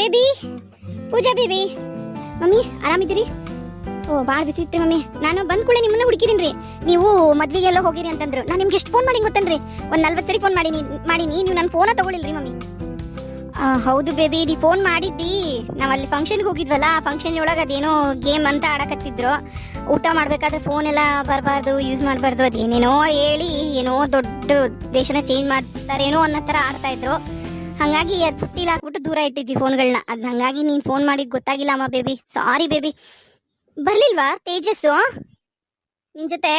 Baby? Pooja baby. Mummy, ಆರಾಮಿದ್ದೀರಿ? ಓ ಭಾಳ ಬಿಸಿ ಇತ್ತು ಮಮ್ಮಿ. ನಾನು ಬಂದ್ ಕೂಡ ನಿಮ್ಮನ್ನ ಹುಡುಕಿದೀನಿ ರೀ ನೀವು ಮದ್ವೆಗೆಲ್ಲ ಹೋಗಿರಿ ಅಂತಂದ್ರು. ನಾನು ನಿಮ್ಗೆ ಎಷ್ಟು ಫೋನ್ ಮಾಡಿ ಗೊತ್ತನ್ರಿ? ಒಂದು ನಲ್ವತ್ತು ಸರಿ ಫೋನ್ ಮಾಡೀನಿ ಮಾಡೀನಿ. ನೀವು ನನ್ನ ಫೋನ ತಗೊಳಿಲ್ರಿ ಮಮ್ಮಿ. ಹೌದು ಬೇಬಿ, ನೀ ಫೋನ್ ಮಾಡಿದ್ದಿ. ನಾವಲ್ಲಿ ಫಂಕ್ಷನ್ಗೆ ಹೋಗಿದ್ವಲ್ಲ, ಆ ಫಂಕ್ಷನ್ ಒಳಗೆ ಅದೇನೋ ಗೇಮ್ ಅಂತ ಆಡಕತ್ತಿದ್ರು. ಊಟ ಮಾಡ್ಬೇಕಾದ್ರೆ ಫೋನ್ ಎಲ್ಲ ಬರಬಾರ್ದು ಯೂಸ್ ಮಾಡಬಾರ್ದು, ಅದೇನೇನೋ ಹೇಳಿ ಏನೋ ದೊಡ್ಡ ದೇಶನ ಚೇಂಜ್ ಮಾಡ್ತಾರೇನೋ ಅನ್ನೋ ಥರ ಆಡ್ತಾ ಇದ್ರು. ಹಂಗಾಗಿ ಅದು ಪುಟ್ಟಿಲಿ ಹಾಕ್ಬಿಟ್ಟು ದೂರ ಇಟ್ಟಿದ್ವಿ ಫೋನ್ಗಳನ್ನ. ಅದ್ ಹಂಗಾಗಿ ನೀನ್ ಫೋನ್ ಮಾಡಿದ್ ಗೊತ್ತಾಗಿಲ್ಲ ಅಮ್ಮ ಬೇಬಿ. Sorry baby. ಬರ್ಲಿಲ್ವಾ ತೇಜಸ್ಸು? ನಿನ್ ಜೊತೆ?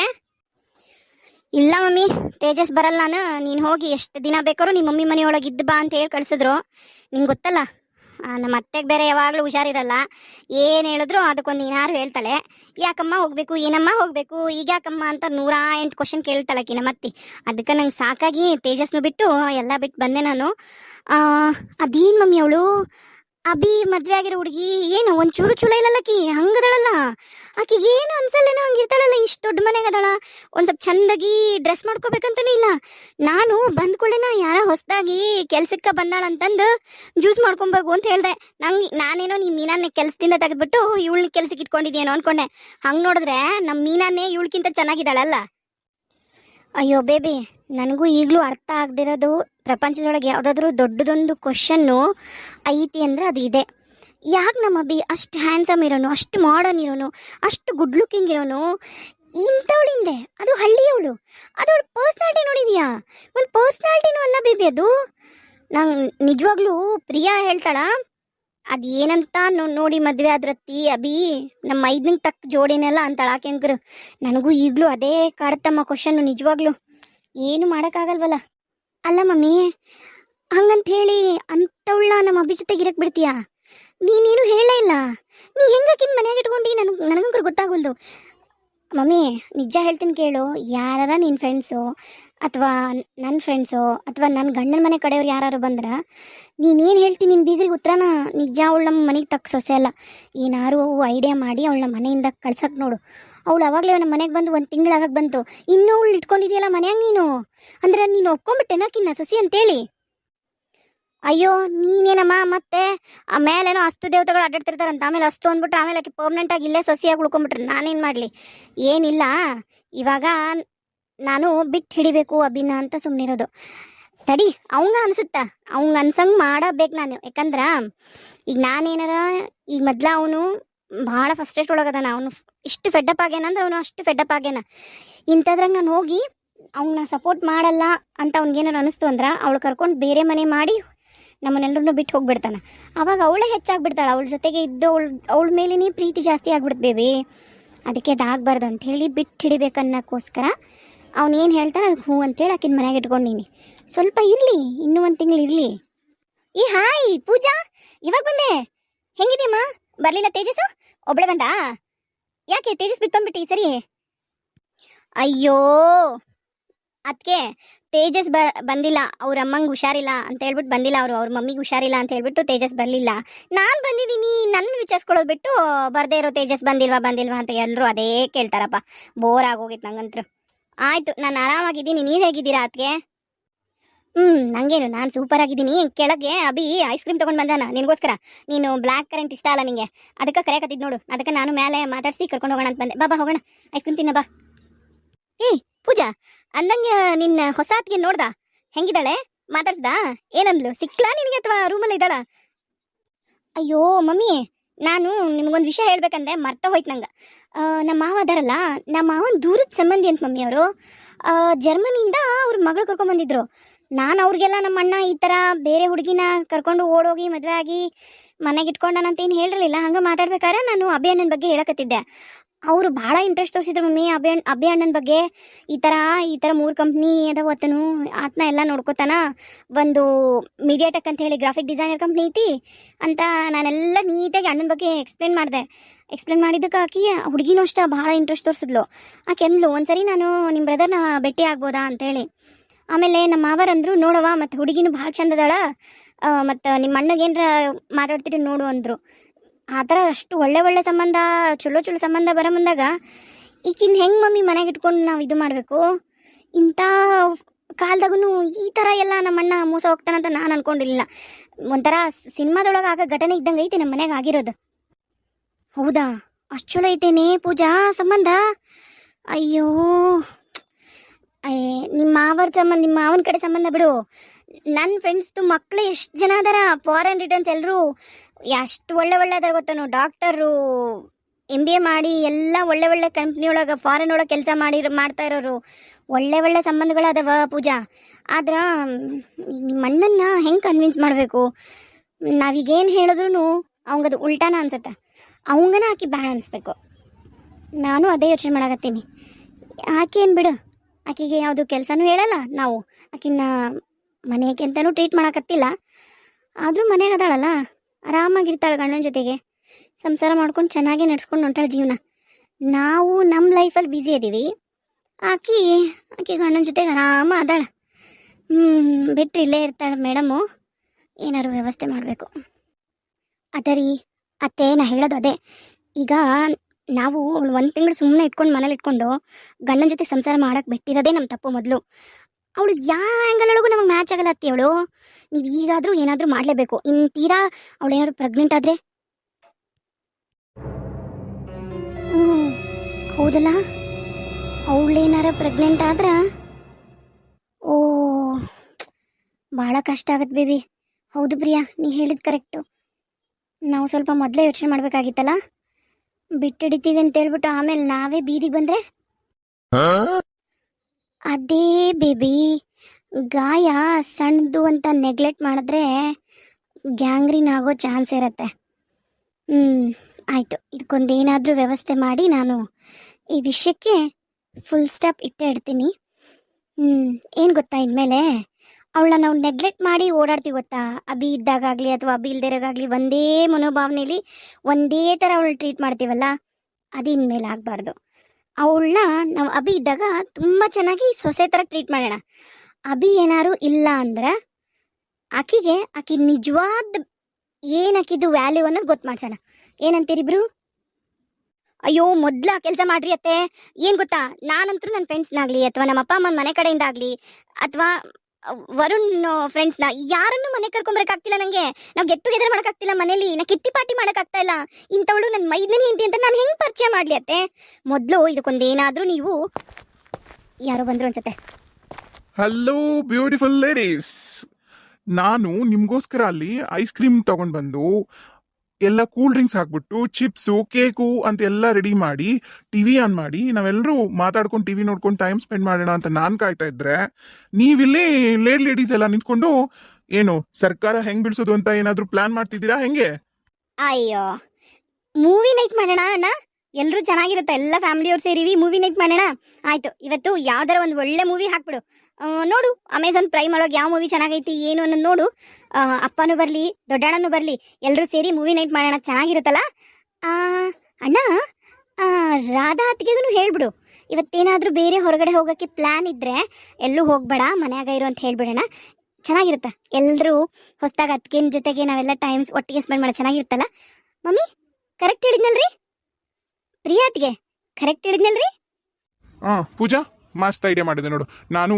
ಇಲ್ಲ ಮಮ್ಮಿ, ತೇಜಸ್ ಬರಲ್ಲ ನಾನು. ನೀನು ಹೋಗಿ ಎಷ್ಟು ದಿನ ಬೇಕಾದ್ರೂ ನಿಮ್ಮ ಮಮ್ಮಿ ಮನೆಯೊಳಗೆ ಇದ್ದು ಬಾ ಅಂತ ಹೇಳಿ ಕಳಿಸಿದ್ರು. ನಿಂಗೆ ಗೊತ್ತಲ್ಲ? ನಮ್ಮ ಅತ್ತೆಗೆ ಬೇರೆ ಯಾವಾಗಲೂ ಹುಷಾರಿರಲ್ಲ. ಏನು ಹೇಳಿದ್ರು ಅದಕ್ಕೊಂದು ಏನಾರು ಹೇಳ್ತಾಳೆ. ಯಾಕಮ್ಮ ಹೋಗ್ಬೇಕು? ಏನಮ್ಮ ಹೋಗ್ಬೇಕು? ಈಗ ಯಾಕಮ್ಮ ಅಂತ ನೂರ ಎಂಟು ಕ್ವಶನ್ ಕೇಳ್ತಾಳಕಿ ನಮ್ಮ ಅತ್ತೆ ಅದಕ್ಕೆ ನಂಗೆ ಸಾಕಾಗಿ ತೇಜಸ್ನು ಬಿಟ್ಟು, ಎಲ್ಲ ಬಿಟ್ಟು ಬಂದೆ ನಾನು. ಅದೇನು ಮಮ್ಮಿ ಅವಳು? ಅಭಿ ಮದ್ವೆ ಆಗಿರೋ ಹುಡುಗಿ, ಏನು, ಒಂಚೂರು ಇಲ್ಲಲ್ಲ ಕಿ ಹಂಗದಳಲ್ಲ? ಆಕಿ ಏನು ಅನ್ಸಲ್ಲೇನೋ ಹಂಗಿರ್ತಾಳಲ್ಲ, ಇಷ್ಟು ದೊಡ್ಡ ಮನೆಗೆ ಅದಳ. ಒಂದ್ ಸ್ವಲ್ಪ ಚಂದಾಗಿ ಡ್ರೆಸ್ ಮಾಡ್ಕೋಬೇಕಂತನೂ ಇಲ್ಲ. ನಾನು ಬಂದ ಕೂಡಲೇನ ಯಾರ ಹೊಸದಾಗಿ ಕೆಲ್ಸಕ್ಕೆ ಬಂದಾಳಂತಂದು ಜ್ಯೂಸ್ ಮಾಡ್ಕೊಬೇಕು ಅಂತ ಹೇಳ್ದೆ. ನಂಗೆ, ನಾನೇನೋ ನೀ ಮೀನಾನ ಕೆಲ್ಸದಿಂದ ತೆಗೆದ್ಬಿಟ್ಟು ಇವಳನ್ನ ಕೆಲ್ಸಕ್ಕೆ ಇಟ್ಕೊಂಡಿದ್ಯೇನೋ ಅನ್ಕೊಂಡೆ. ಹಂಗೆ ನೋಡಿದ್ರೆ ನಮ್ಮ ಮೀನಾನೇ ಇವಳಕ್ಕಿಂತ ಚೆನ್ನಾಗಿದ್ದಾಳಲ್ಲ? ಅಯ್ಯೋ ಬೇಬಿ, ನನಗೂ ಈಗಲೂ ಅರ್ಥ ಆಗದಿರೋದು ಪ್ರಪಂಚದೊಳಗೆ ಯಾವುದಾದ್ರೂ ದೊಡ್ಡದೊಂದು ಕ್ವಶನ್ನು ಐತಿ ಅಂದರೆ ಅದು ಇದೆ. ಯಾಕೆ ನಮ್ಮ ಅಬ್ಬಿ ಅಷ್ಟು ಹ್ಯಾಂಡ್ಸಮ್ ಇರೋನು, ಅಷ್ಟು ಮಾಡರ್ನ್ ಇರೋನು, ಅಷ್ಟು ಗುಡ್ ಲುಕಿಂಗ್ ಇರೋನು? ಇಂಥವಳಿಂದೆ, ಅದು ಹಳ್ಳಿಯವಳು. ಅದು ಅವಳು ಪರ್ಸ್ನಾಲ್ಟಿ ನೋಡಿದ್ಯಾ? ಒಂದು ಪರ್ಸ್ನಾಲಿಟಿನೂ ಅಲ್ಲ ಬೇಬಿ ಅದು. ನಂಗೆ ನಿಜವಾಗ್ಲೂ ಪ್ರಿಯಾ ಹೇಳ್ತಾಳ? ಅದು ಏನಂತ ನೋ- ನೋಡಿ ಮದುವೆ ಆದ್ರತ್ತಿ ಅಬಿ ನಮ್ಮ ಐದನಿಗೆ ತಕ್ಕ ಜೋಡಿನೆಲ್ಲ ಅಂತಾಳ ಆಕೆಂಕರು ನನಗೂ ಈಗಲೂ ಅದೇ ಕಾಡತ್ತಮ್ಮ ಕ್ವಶನ್ನು ನಿಜವಾಗ್ಲೂ. ಏನು ಮಾಡೋಕ್ಕಾಗಲ್ವಲ್ಲ ಅಲ್ಲ ಮಮ್ಮಿ, ಹಂಗಂತ ಹೇಳಿ ಅಂಥವಳ ನಮ್ಮ ಅಭಿ ಜೊತೆಗೆ ಇರಕ್ ಬಿಡ್ತೀಯಾ? ನೀನೇನು ಹೇಳೇ ಇಲ್ಲ? ನೀ ಹೆಂಗಾಕಿನ ಮನೆಯಾಗ ಇಟ್ಕೊಂಡು? ನನಗೆ ನನಗಂಕರು ಗೊತ್ತಾಗಲ್ದು. ಮಮ್ಮಿ, ನಿಜ ಹೇಳ್ತೀನಿ ಕೇಳು ಯಾರ ನಿನ್ನ ಫ್ರೆಂಡ್ಸು ಅಥವಾ ನನ್ನ ಫ್ರೆಂಡ್ಸು ಅಥವಾ ನನ್ನ ಗಂಡನ ಮನೆ ಕಡೆಯವ್ರು ಯಾರು ಬಂದ್ರೆ, ನೀನೇನು ಹೇಳ್ತೀನಿ ನಿನ್ನ ಬೀಗರಿಗೆ ಉತ್ತರನ ನಿಜ ಅವಳು ನಮ್ಮ ಮನೆಗೆ ತಕ್ಕ ಸೊಸೆ ಅಲ್ಲ. ಏನಾರು ಐಡಿಯಾ ಮಾಡಿ ಅವಳನ್ನ ಮನೆಯಿಂದ ಕಳ್ಸಕ್ಕೆ ನೋಡು. ಅವಳು ಅವಾಗಲೇ ನಮ್ಮ ಮನೆಗೆ ಬಂದು ಒಂದು ತಿಂಗಳಾಗಕ್ಕೆ ಬಂತು. ಇನ್ನೂ ಅವಳು ಇಟ್ಕೊಂಡಿದ್ಯಲ್ಲ ಮನೆಯಾಗ ನೀನು? ಅಂದ್ರೆ ನೀನು ಒಪ್ಕೊಂಡ್ಬಿಟ್ಟೆನಾಕಿನ್ನ ಸೊಸಿ ಅಂತೇಳಿ? ಅಯ್ಯೋ, ನೀನೇನಮ್ಮ ಮತ್ತೆ? ಆಮೇಲೇನೋ ಮೇಲೇನೋ ಅಸ್ತು ದೇವತೆಗಳು ಅಡ್ಡಾಡ್ತಿರ್ತಾರಂತ, ಆಮೇಲೆ ಅಸ್ತು ಅಂದ್ಬಿಟ್ಟು ಆಮೇಲೆ ಆಕೆ ಪರ್ಮನೆಂಟ್ ಆಗಿ ಇಲ್ಲೇ ಸೊಸಿಯಾಗಿ ಉಳ್ಕೊಂಬಿಟ್ರೆ. ನಾನೇನು ಮಾಡಲಿ? ಏನಿಲ್ಲ. ಇವಾಗ ನಾನು ಬಿಟ್ಟು ಹಿಡಿಬೇಕು ಅಭಿನ ಅಂತ ಸುಮ್ಮನಿರೋದು ತಡಿ, ಅವಂಗ ಅನ್ಸುತ್ತ. ಅವಂಗ ಅನ್ಸಂಗ್ ಮಾಡಬೇಕು ನಾನು. ಯಾಕಂದ್ರೆ, ಈಗ ನಾನೇನಾರ, ಈಗ ಮೊದ್ಲ ಅವನು ಭಾಳ ಫಸ್ಟೆಸ್ಟ್ ಒಳಗದಾನ. ಅವನು ಇಷ್ಟು ಫೆಡ್ಡಪ್ ಆಗ್ಯಾನಂದ್ರೆ ಅವನು ಅಷ್ಟು ಫೆಡ್ಡಪ್ ಆಗ್ಯಾನ. ಇಂಥದ್ರಾಗ ನಾನು ಹೋಗಿ ಅವ್ನ ಸಪೋರ್ಟ್ ಮಾಡಲ್ಲ ಅಂತ ಅವ್ನಿಗೇನಾರು ಅನಿಸ್ತು ಅಂದ್ರೆ, ಅವಳು ಕರ್ಕೊಂಡು ಬೇರೆ ಮನೆ ಮಾಡಿ ನಮ್ಮನ್ನೆಲ್ಲರನ್ನೂ ಬಿಟ್ಟು ಹೋಗ್ಬಿಡ್ತಾನೆ. ಅವಾಗ ಅವಳೇ ಹೆಚ್ಚಾಗ್ಬಿಡ್ತಾಳೆ. ಅವಳ ಜೊತೆಗೆ ಇದ್ದು ಅವಳ ಅವಳ ಮೇಲೇ ಪ್ರೀತಿ ಜಾಸ್ತಿ ಆಗ್ಬಿಡ್ತೇವೆ. ಅದಕ್ಕೆ ಅದಾಗಬಾರ್ದು ಅಂತ ಹೇಳಿ ಬಿಟ್ಟು ಹಿಡಿಬೇಕನ್ನೋಕ್ಕೋಸ್ಕರ ಅವನೇನು ಹೇಳ್ತಾನೆ? ಅದಕ್ಕೆ ಹ್ಞೂ ಅಂತೇಳಿ ಆಕಿನ ಮನೆಗೆ ಇಟ್ಕೊಂಡಿನಿ ಸ್ವಲ್ಪ ಇರಲಿ, ಇನ್ನೂ ಒಂದು ತಿಂಗಳು ಇರಲಿ. ಈ ಹಾಯ್, ಪೂಜಾ, ಇವಾಗ ಬಂದೆ. ಹೆಂಗಿದೆಯಮ್ಮ ಬರಲಿಲ್ಲ ತೇಜಸ್ಸು? ಒಬ್ಬಳೆ ಬಂದಾ? ಯಾಕೆ ತೇಜಸ್ ಬಿಟ್ಕೊಂಡ್ಬಿಟ್ಟಿ ಸರಿ ಅಯ್ಯೋ! ಅದಕ್ಕೆ ತೇಜಸ್ ಬ, ಬಂದಿಲ್ಲ, ಅವ್ರ ಅಮ್ಮಂಗೆ ಹುಷಾರಿಲ್ಲ ಅಂತ ಹೇಳ್ಬಿಟ್ಟು ಬಂದಿಲ್ಲ ಅವರು, ಅವ್ರ ಮಮ್ಮಿಗೆ ಹುಷಾರಿಲ್ಲ ಅಂತ ಹೇಳ್ಬಿಟ್ಟು ತೇಜಸ್ ಬರಲಿಲ್ಲ. ನಾನು ಬಂದಿದ್ದೀನಿ ನನ್ನ ವಿಚಾರಿಸ್ಕೊಳ್ಳೋದು ಬಿಟ್ಟು ಬರದೇ ಇರೋ ತೇಜಸ್ ಬಂದಿಲ್ವಾ ಬಂದಿಲ್ವಾ ಅಂತ ಎಲ್ಲರೂ ಅದೇ ಕೇಳ್ತಾರಪ್ಪ. ಬೋರ್ ಆಗೋಗಿತ್ತು ನಂಗಂತರು. ಆಯಿತು, ನಾನು ಆರಾಮಾಗಿದ್ದೀನಿ, ನೀವು ಹೇಗಿದ್ದೀರಾ ಅದಕ್ಕೆ ಹ್ಞೂ ನಂಗೇನು, ನಾನು ಸೂಪರ್ ಆಗಿದ್ದೀನಿ ಕೆಳಗೆ ಅಭಿ ಐಸ್ ಕ್ರೀಮ್ ತೊಗೊಂಡು ಬಂದಾನ, ನಿನಗೋಸ್ಕರ. ನೀನು ಬ್ಲ್ಯಾಕ್ ಕರೆಂಟ್ ಇಷ್ಟ ಅಲ್ಲ ನಿಂಗೆ. ಅದಕ್ಕೆ ಕರೆಯಕತ್ತಿದ್ದು ನೋಡು. ಅದಕ್ಕೆ ನಾನು ಮೇಲೆ ಮಾತಾಡಿಸಿ ಕರ್ಕೊಂಡು ಹೋಗೋಣ ಅಂತ ಬಂದೆ. ಬಾ ಬಾ, ಹೋಗೋಣ. ಐಸ್ ಕ್ರೀಮ್ ತಿನ್ನ, ಬಾ. ಅಂದಂಗೆ ನಿನ್ನ ಹೊಸ ಅತ್ತಿಗೆ ನೋಡ್ದ? ಹೆಂಗಿದ್ದಾಳೆ? ಮಾತಾಡ್ಸ್ದ? ಏನಂದ್ಲು? ಸಿಕ್ಲಾ ನಿನಗೆ ಅಥವಾ ರೂಮಲ್ಲಿ ಇದ್ದಾಳ? ಅಯ್ಯೋ, ಮಮ್ಮಿ, ನಾನು ನಿಮ್ಗೊಂದು ವಿಷಯ ಹೇಳ್ಬೇಕಂದ್ರೆ ಮರ್ತ ಹೋಯ್ತು ನಂಗೆ. ನಮ್ಮ ಮಾವ ಅದಾರಲ್ಲ ನಮ್ಮ ಮಾವನ ದೂರದ ಸಂಬಂಧಿ ಅಂತ ಮಮ್ಮಿ ಅವರು. ಜರ್ಮನಿಯಿಂದ ಅವ್ರ ಮಗಳು ಕರ್ಕೊಂಬಂದಿದ್ರು. ನಾನು ಅವ್ರಿಗೆಲ್ಲ ನಮ್ಮ ಅಣ್ಣ ಈ ಥರ ಬೇರೆ ಹುಡುಗಿನ ಕರ್ಕೊಂಡು ಓಡೋಗಿ ಮದುವೆ ಆಗಿ ಮನೆಗೆ ಇಟ್ಕೊಂಡನಂತ ಏನು ಹೇಳಿರಲಿಲ್ಲ. ಹಂಗೆ ಮಾತಾಡ್ಬೇಕಾದ್ರೆ ನಾನು ಅಭಿಯಾನ ಅಣ್ಣನ ಬಗ್ಗೆ ಹೇಳಕತ್ತಿದ್ದೆ. ಅವರು ಭಾಳ ಇಂಟ್ರೆಸ್ಟ್ ತೋರಿಸಿದ್ರು ಮಮ್ಮಿ ಅಭಿ ಅಣ್ಣ ಅಣ್ಣನ ಬಗ್ಗೆ. ಈ ಥರ ಈ ಥರ ಮೂರು ಕಂಪ್ನಿ ಅದಾವ ಆತನು ಆತನ ಎಲ್ಲ ನೋಡ್ಕೋತಾನ. ಒಂದು ಮೀಡಿಯಾಟೆಕ್ ಅಂತ ಹೇಳಿ ಗ್ರಾಫಿಕ್ ಡಿಸೈನರ್ ಕಂಪ್ನಿ ಐತಿ. ಅಂತ ನಾನೆಲ್ಲ ನೀಟಾಗಿ ಅಣ್ಣನ ಬಗ್ಗೆ ಎಕ್ಸ್ಪ್ಲೇನ್ ಮಾಡಿದೆ. ಎಕ್ಸ್ಪ್ಲೇನ್ ಮಾಡಿದ್ದಕ್ಕೆ ಆಕಿ ಹುಡುಗಿನೂ ಅಷ್ಟೇ ಭಾಳ ಇಂಟ್ರೆಸ್ಟ್ ತೋರಿಸಿದ್ಲು. ಆಕೆ ಅಂದ್ಲು, ಒಂದ್ಸರಿ ನಾನು ನಿಮ್ಮ ಬ್ರದರ್ನ ಭೇಟಿ ಆಗ್ಬೋದಾ ಅಂತೇಳಿ ಆಮೇಲೆ ನಮ್ಮ ಮಾವರಂದ್ರು ನೋಡವ ಮತ್ತು ಹುಡುಗಿನೂ ಭಾಳ ಚಂದ ಅದಾಳ. ಮತ್ತು ನಿಮ್ಮ ಅಣ್ಣಗೇನ್ರ ಮಾತಾಡ್ತೀರಿ ನೋಡು ಅಂದರು. ಆ ಥರ ಅಷ್ಟು ಒಳ್ಳೆ ಒಳ್ಳೆ ಸಂಬಂಧ, ಚಲೋ ಚಲೋ ಸಂಬಂಧ ಬರೋ ಮುಂದಾಗ ಈಗಿನ ಹೆಂಗೆ ಮಮ್ಮಿ ಮನೆಗೆ ಇಟ್ಕೊಂಡು ನಾವು ಇದು ಮಾಡಬೇಕು? ಇಂಥ ಕಾಲದಾಗೂ ಈ ಥರ ಎಲ್ಲ ನಮ್ಮಣ್ಣ ಮೋಸ ಹೋಗ್ತಾನಂತ ನಾನು ಅನ್ಕೊಂಡಿರಲಿಲ್ಲ. ಒಂಥರ ಸಿನಿಮಾದೊಳಗೆ ಆಗ ಘಟನೆ ಇದ್ದಂಗೆ ಐತಿ ನಮ್ಮ ಮನೆಗೆ ಆಗಿರೋದು. ಹೌದಾ? ಅಷ್ಟು ಚಲೋ ಐತೇನೆ ಪೂಜಾ ಸಂಬಂಧ? ಅಯ್ಯೋ. ಅಯ್ಯೇ ನಿಮ್ಮ ಮಾವರ ಸಂಬಂಧ ನಿಮ್ಮ ಮಾವನ ಕಡೆ ಸಂಬಂಧ ಬಿಡು. ನನ್ನ ಫ್ರೆಂಡ್ಸ್ದು ಮಕ್ಕಳು ಎಷ್ಟು ಜನ ಅದಾರ? ಫಾರಿನ್ ರಿಟರ್ನ್ಸ್ ಎಲ್ಲರೂ ಎಷ್ಟು ಒಳ್ಳೆ ಒಳ್ಳೆ ಅದಾರ ಗೊತ್ತನು ಡಾಕ್ಟರು ಎಂ ಬಿ ಎ ಮಾಡಿ ಎಲ್ಲ ಒಳ್ಳೆ ಒಳ್ಳೆ ಕಂಪ್ನಿ ಒಳಗೆ ಫಾರಿನ್ ಒಳಗೆ ಕೆಲಸ ಮಾಡಿ, ಮಾಡ್ತಾ ಇರೋರು. ಒಳ್ಳೆ ಒಳ್ಳೆ ಸಂಬಂಧಗಳದಾವ ಪೂಜಾ. ಆದ್ರೆ ನಿಮ್ಮ ಹೆಂಗೆ ಕನ್ವಿನ್ಸ್ ಮಾಡಬೇಕು? ನಾವೀಗೇನು ಹೇಳಿದ್ರು ಅವಂಗದು ಉಲ್ಟಾನ ಅನ್ಸತ್ತೆ. ಅವಂಗನ ಆಕೆ ಬ್ಯಾಡ ಅನಿಸ್ಬೇಕು. ನಾನು ಅದೇ ಯೋಚನೆ ಮಾಡಕತ್ತೀನಿ. ಆಕೆ ಏನು ಬಿಡು. ಆಕೆಗೆ ಯಾವುದು ಕೆಲಸನೂ ಹೇಳಲ್ಲ ನಾವು. ಆಕಿನ ಮನೆಗೆ ಅಂತಲೂ ಟ್ರೀಟ್ ಮಾಡಕತ್ತಿಲ್ಲ. ಆದರೂ ಮನೆಗೆ ಅದಾಳಲ್ಲ. ಆರಾಮಾಗಿರ್ತಾಳೆ ಗಂಡನ ಜೊತೆಗೆ. ಸಂಸಾರ ಮಾಡ್ಕೊಂಡು ಚೆನ್ನಾಗಿ ನಡ್ಸ್ಕೊಂಡು ಹೊಂಟಾಳೆ ಜೀವನ. ನಾವು ನಮ್ಮ ಲೈಫಲ್ಲಿ ಬ್ಯುಸಿ ಇದ್ದೀವಿ ಆಕಿ ಆಕಿ ಗಂಡನ ಜೊತೆಗೆ ಆರಾಮ ಅದಾಳೆ. ಹ್ಞೂ ಬಿಟ್ಟರೆ ಇಲ್ಲೇ ಇರ್ತಾಳೆ ಮೇಡಮು. ಏನಾದ್ರು ವ್ಯವಸ್ಥೆ ಮಾಡಬೇಕು. ಅದೇ ರೀ, ಅತ್ತೆ ನಾ ಹೇಳೋದು ಅದೇ. ಈಗ ನಾವು ಒಂದು ತಿಂಗಳು ಸುಮ್ಮನೆ ಇಟ್ಕೊಂಡು ಮನೇಲಿ ಇಟ್ಕೊಂಡು ಗಂಡನ ಜೊತೆ ಸಂಸಾರ ಮಾಡೋಕ್ಕೆ ಬಿಟ್ಟಿರೋದೇ ನಮ್ಮ ತಪ್ಪು ಮೊದಲು. ಅವಳು ಯಾವ ಆ್ಯಂಗಲ್ ಒಳಗೂ ನಮಗೆ ಮ್ಯಾಚ್ ಆಗಲ್ಲ ಅತ್ತಿ ಅವಳು. ನೀವು ಈಗಾದರೂ ಏನಾದರೂ ಮಾಡಲೇಬೇಕು. ಇನ್ನು ತೀರಾ ಅವಳು ಏನಾದ್ರು ಪ್ರೆಗ್ನೆಂಟ್ ಆದರೆ? ಹ್ಞೂ ಹೌದಲ್ಲ? ಅವಳೇನಾರ ಪ್ರೆಗ್ನೆಂಟ್ ಆದ್ರೆ? ಓ, ಭಾಳ ಕಷ್ಟ ಆಗತ್ತೆ ಬೇಬಿ ಹೌದು ಪ್ರಿಯಾ, ನೀ ಹೇಳಿದ್ ಕರೆಕ್ಟು ನಾವು ಸ್ವಲ್ಪ ಮೊದಲೇ ಯೋಚನೆ ಮಾಡಬೇಕಾಗಿತ್ತಲ್ಲ? ಬಿಟ್ಟಿಡಿತೀವಿ ಅಂತ ಹೇಳ್ಬಿಟ್ಟು ಆಮೇಲೆ ನಾವೇ ಬೀದಿಗೆ ಬಂದ್ರೆ? ಅದೇ ಬೇಬಿ. ಗಾಯ ಸಣ್ಣದು ಅಂತ ನೆಗ್ಲೆಕ್ಟ್ ಮಾಡಿದ್ರೆ ಗ್ಯಾಂಗ್ರೀನ್ ಆಗೋ ಚಾನ್ಸ್ ಇರತ್ತೆ. ಹ್ಞೂ ಆಯಿತು. ಇದಕ್ಕೊಂದೇನಾದರೂ ವ್ಯವಸ್ಥೆ ಮಾಡಿ ನಾನು ಈ ವಿಷಯಕ್ಕೆ ಫುಲ್ ಸ್ಟಾಪ್ ಇಟ್ಟೇ ಇಡ್ತೀನಿ. ಹ್ಞೂ ಏನು ಗೊತ್ತಾ ಇನ್ಮೇಲೆ? ಅವಳನ್ನ ನಾವು ನೆಗ್ಲೆಕ್ಟ್ ಮಾಡಿ ಓಡಾಡ್ತೀವಿ ಗೊತ್ತಾ? ಅಬಿ ಇದ್ದಾಗಲಿ ಅಥವಾ ಅಬಿ ಇಲ್ದಿರೋಗಾಗಲಿ ಒಂದೇ ಮನೋಭಾವನೆಯಲ್ಲಿ ಒಂದೇ ಥರ ಅವಳು ಟ್ರೀಟ್ ಮಾಡ್ತೀವಲ್ಲ? ಅದು ಇನ್ಮೇಲೆ ಆಗಬಾರ್ದು. ಅವಳನ್ನ ನಾವು ಅಬಿ ಇದ್ದಾಗ ತುಂಬ ಚೆನ್ನಾಗಿ ಸೊಸೆ ಥರ ಟ್ರೀಟ್ ಮಾಡೋಣ. ಅಬಿ ಏನಾರು ಇಲ್ಲ ಅಂದ್ರೆ ಆಕಿಗೆ ಆಕಿ ನಿಜವಾದ ಏನು ಆಕಿದು ವ್ಯಾಲ್ಯೂ ಅನ್ನೋದು ಗೊತ್ತು ಮಾಡ್ಸೋಣ. ಏನಂತೀರಿಬ್ರು ಅಯ್ಯೋ, ಮೊದ್ಲ ಕೆಲಸ ಮಾಡ್ರಿ ಅತ್ತೆ. ಏನು ಗೊತ್ತಾ? ನಾನಂತರೂ ನನ್ನ ಫ್ರೆಂಡ್ಸ್ನಾಗಲಿ ಅಥವಾ ನಮ್ಮ ಅಪ್ಪ ಅಮ್ಮನ ಮನೆ ಕಡೆಯಿಂದ ಆಗಲಿ ಅಥವಾ ವರುಣ್ ಫ್ರೆಂಡ್ಸ್ನ ಯಾರನ್ನು ಮನೆ ಕರ್ಕೊಂಬರಕ್ಕಾಗ್ತಿಲ್ಲ ನನಗೆ ನಾವು ಗೆಟ್ ಟುಗೆದರ್ ಮಾಡೋಕ್ಕಾಗ್ತಿಲ್ಲ ಮನೇಲಿ. ನಾ ಕಿಟ್ಟಿ ಪಾರ್ಟಿ ಮಾಡೋಕ್ಕಾಗ್ತಾ ಇಲ್ಲ ಇಂಥವಳು ನನ್ನ ಮೈದನೇ ಹೆಂಡತಿ ಅಂತ ನಾನು ಹೆಂಗೆ ಪರಿಚಯ ಮಾಡಲಿ ಅತ್ತೆ? ಮೊದಲು ಇದಕ್ಕೊಂದೇನಾದರೂ ನೀವು ಯಾರೋ ಬಂದರು ಅನ್ಸತ್ತೆ. ಹಲೋ ಬ್ಯೂಟಿಫುಲ್ ಲೇಡೀಸ್ ನಾನು ನಿಮಗೋಸ್ಕರ ಅಲ್ಲಿ ಐಸ್ ಕ್ರೀಮ್ ತಗೊಂಡು ಬಂದು ಎಲ್ಲ ಕೂಲ್ ಡ್ರಿಂಕ್ಸ್ ಹಾಕ್ಬಿಟ್ಟು ಚಿಪ್ಸು ಕೇಕು ಅಂತ ಎಲ್ಲ ರೆಡಿ ಮಾಡಿ ಟಿವಿ ಆನ್ ಮಾಡಿ ನಾವೆಲ್ಲರೂ ಮಾತಾಡ್ಕೊಂಡು ಟಿವಿ ನೋಡ್ಕೊಂಡು ಟೈಮ್ ಸ್ಪೆಂಡ್ ಮಾಡೋಣ ಅಂತ ನಾನು ಕಾಯ್ತಾ ಇದ್ರೆ, ನೀವಿಲ್ಲಿ ಲೇಡ್ ಲೇಡೀಸ್ ಎಲ್ಲ ನಿಂತ್ಕೊಂಡು, ಏನು, ಸರ್ಕಾರ ಹೆಂಗ್ ಬಿಡಿಸೋದು ಅಂತ ಏನಾದರೂ ಪ್ಲಾನ್ ಮಾಡ್ತಿದ್ದೀರಾ ಹೆಂಗೆ? ಅಯ್ಯೋ ಮೂವಿ ನೈಟ್ ಮಾಡೋಣ ಅಣ್ಣ? ಎಲ್ಲರೂ ಚೆನ್ನಾಗಿರುತ್ತೆ, ಎಲ್ಲ ಫ್ಯಾಮಿಲಿಯವ್ರು ಸೇರಿವಿ ಮೂವಿ ನೈಟ್ ಮಾಡೋಣ? ಆಯ್ತು, ಇವತ್ತು ಯಾವ್ದಾರ ಒಂದು ಒಳ್ಳೆ ಮೂವಿ ಹಾಕ್ಬಿಡು. ನೋಡು ಅಮೆಝಾನ್ ಪ್ರೈಮ್ ಒಳಗೆ ಯಾವ ಮೂವಿ ಚೆನ್ನಾಗೈತಿ, ಏನು ಅನ್ನೋದು ನೋಡು. ಅಪ್ಪನೂ ಬರಲಿ, ದೊಡ್ಡಣ್ಣನೂ ಬರಲಿ ಎಲ್ಲರೂ ಸೇರಿ ಮೂವಿ ನೈಟ್ ಮಾಡೋಣ, ಚೆನ್ನಾಗಿರುತ್ತಲ್ಲ? ಅಣ್ಣ ರಾಧಾ ಅತ್ತಿಗೆಗೂ ಹೇಳ್ಬಿಡು. ಇವತ್ತೇನಾದರೂ ಬೇರೆ ಹೊರಗಡೆ ಹೋಗೋಕ್ಕೆ ಪ್ಲ್ಯಾನ್ ಇದ್ದರೆ ಎಲ್ಲೂ ಹೋಗಬೇಡ, ಮನೆಯಾಗ ಇರು ಅಂತ ಹೇಳ್ಬಿಡೋಣ. ಚೆನ್ನಾಗಿರುತ್ತೆ? ಎಲ್ಲರೂ ಹೊಸದಾಗ ಅತ್ತಿಗೆನ ಜೊತೆಗೆ ನಾವೆಲ್ಲ ಟೈಮ್ಸ್ ಒಟ್ಟಿಗೆ ಸ್ಪೆಂಡ್ ಮಾಡೋ ಚೆನ್ನಾಗಿರುತ್ತಲ್ಲ? ಮಮ್ಮಿ ಕರೆಕ್ಟ್ ಹೇಳಿದ್ನಲ್ರಿ? ಪ್ರಿಯಾತ್ಗೆ ಕರೆಕ್ಟ್ ಹೇಳಿದ್ನಲ್ರಿ? ಹಾಂ ಪೂಜಾ? ಮಸ್ತ್ ಐಡಿಯಾ ಮಾಡಿದೆ ನೋಡು. ನಾನು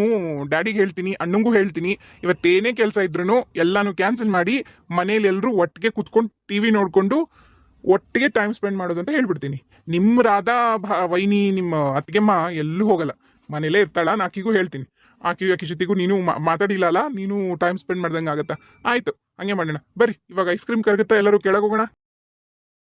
ಡ್ಯಾಡಿಗೆ ಹೇಳ್ತೀನಿ, ಅಣ್ಣಂಗೂ ಹೇಳ್ತೀನಿ ಇವತ್ತೇನೇ ಕೆಲಸ ಇದ್ರೂ ಎಲ್ಲಾನು ಕ್ಯಾನ್ಸಲ್ ಮಾಡಿ ಮನೇಲಿ ಎಲ್ಲರೂ ಒಟ್ಟಿಗೆ ಕುತ್ಕೊಂಡು ಟಿ ವಿ ನೋಡಿಕೊಂಡು ಒಟ್ಟಿಗೆ ಟೈಮ್ ಸ್ಪೆಂಡ್ ಮಾಡೋದು ಅಂತ ಹೇಳ್ಬಿಡ್ತೀನಿ. ನಿಮ್ಮ ರಾಧಾ ವೈನಿ, ನಿಮ್ಮ ಅತ್ತಿಗೆಮ್ಮ ಎಲ್ಲೂ ಹೋಗಲ್ಲ. ಮನೇಲೇ ಇರ್ತಾಳ, ನಾನು ಆಕಿಗೂ ಹೇಳ್ತೀನಿ. ಆಕಿ ಆಕಿ ಜೊತೆಗೂ ನೀನು ಮಾತಾಡಿಲ್ಲ ಅಲ್ಲ, ನೀನು ಟೈಮ್ ಸ್ಪೆಂಡ್ ಮಾಡ್ದಂಗೆ ಆಗತ್ತಾ? ಆಯ್ತು, ಹಂಗೆ ಮಾಡೋಣ. ಬರ್ರಿ, ಇವಾಗ ಐಸ್ ಕ್ರೀಮ್ ಕರಗುತ್ತಾ ಎಲ್ಲರೂ ಕೆಳಗೆ ಹೋಗೋಣ